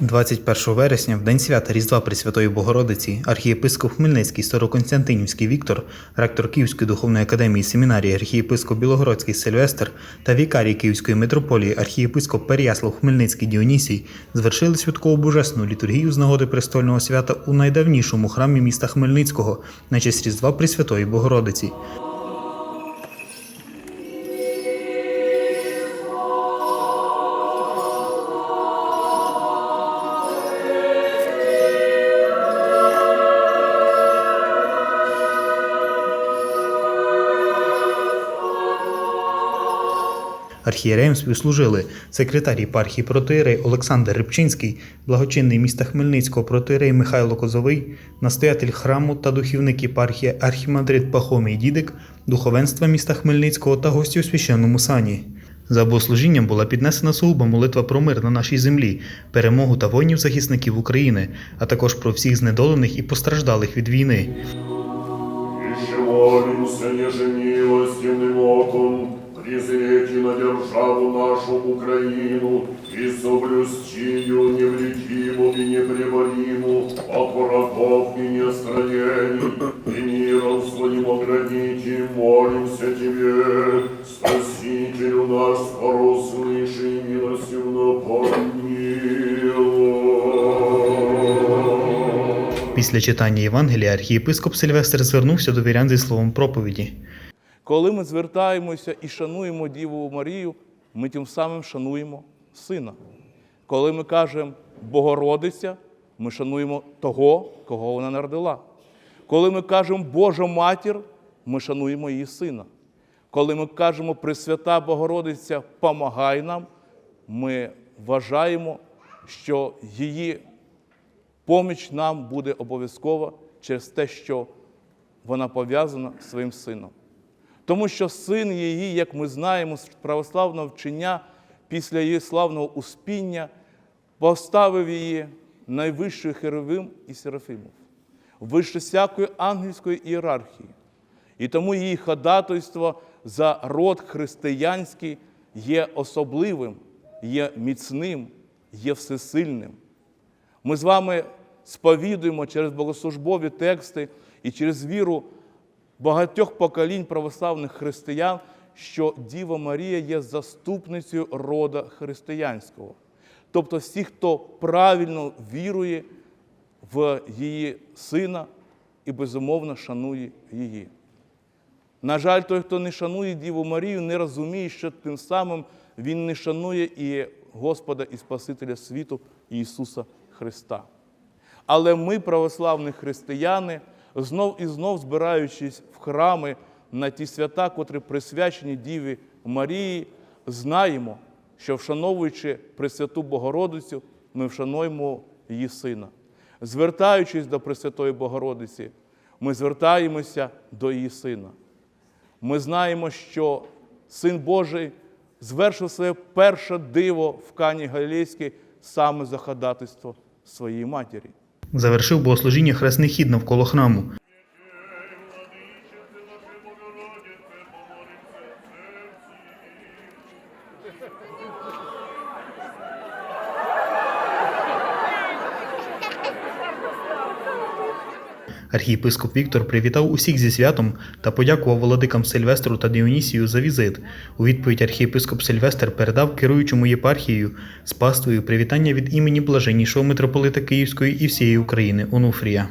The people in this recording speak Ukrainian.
21 вересня, в день свята Різдва Пресвятої Богородиці, архієпископ Хмельницький Староконстантинівський Віктор, ректор Київської духовної академії семінарії, архієпископ Білогородський Сильвестр та вікарій Київської митрополії архієпископ Переяслав Хмельницький Діонісій звершили святкову божественну літургію з нагоди престольного свята у найдавнішому храмі міста Хмельницького на честь Різдва Пресвятої Богородиці. Архієреєм співслужили секретар єпархії протоєрей Олександр Рибчинський, благочинний міста Хмельницького протоєрей Михайло Козовий, настоятель храму та духівник єпархії архімандрит Пахомій Дідик, духовенства міста Хмельницького та гості у священному сані. За богослужінням була піднесена сугуба молитва про мир на нашій землі, перемогу та воїнів-захисників України, а також про всіх знедолених і постраждалих від війни. Еще молимся нежемилостивным оком, презрети на державу нашу Украину и соблюсти ее невредиму и непребориму от врагов и нестроений, и миром своим ограничи, молимся Тебе, Спасителю наш, скоро услыши и милостивно помилуй. Після читання Євангелія архієпископ Сильвестр звернувся до вірян зі словом проповіді. Коли ми звертаємося і шануємо Діву Марію, ми тим самим шануємо Сина. Коли ми кажемо Богородиця, ми шануємо того, кого вона народила. Коли ми кажемо Божа матір, ми шануємо її сина. Коли ми кажемо Пресвята Богородиця, помагай нам, ми вважаємо, що її поміч нам буде обов'язкова через те, що вона пов'язана з своїм сином. Тому що син її, як ми знаємо, з православного вчення після її славного успіння, поставив її найвищою херовим і серафимов, вище всякої ангельської ієрархії. І тому її ходатайство за род християнський є особливим, є міцним, є всесильним. Ми з вами сповідуємо через богослужбові тексти і через віру багатьох поколінь православних християн, що Діва Марія є заступницею рода християнського. Тобто всі, хто правильно вірує в її сина і безумовно шанує її. На жаль, той, хто не шанує Діву Марію, не розуміє, що тим самим він не шанує і Господа і Спасителя світу Ісуса Христа. Але ми, православні християни, знов і знов збираючись в храми на ті свята, котрі присвячені Діві Марії, знаємо, що вшановуючи Пресвяту Богородицю, ми вшануємо її Сина. Звертаючись до Пресвятої Богородиці, ми звертаємося до її Сина. Ми знаємо, що Син Божий звершив своє перше диво в Кані Галілейській саме за ходатайство своєї матері. Завершив богослужіння хресний хід навколо храму. Архієпископ Віктор привітав усіх зі святом та подякував владикам Сильвестру та Діонісію за візит. У відповідь архієпископ Сильвестр передав керуючому єпархією з паствою привітання від імені блаженнішого митрополита Київської і всієї України Онуфрія.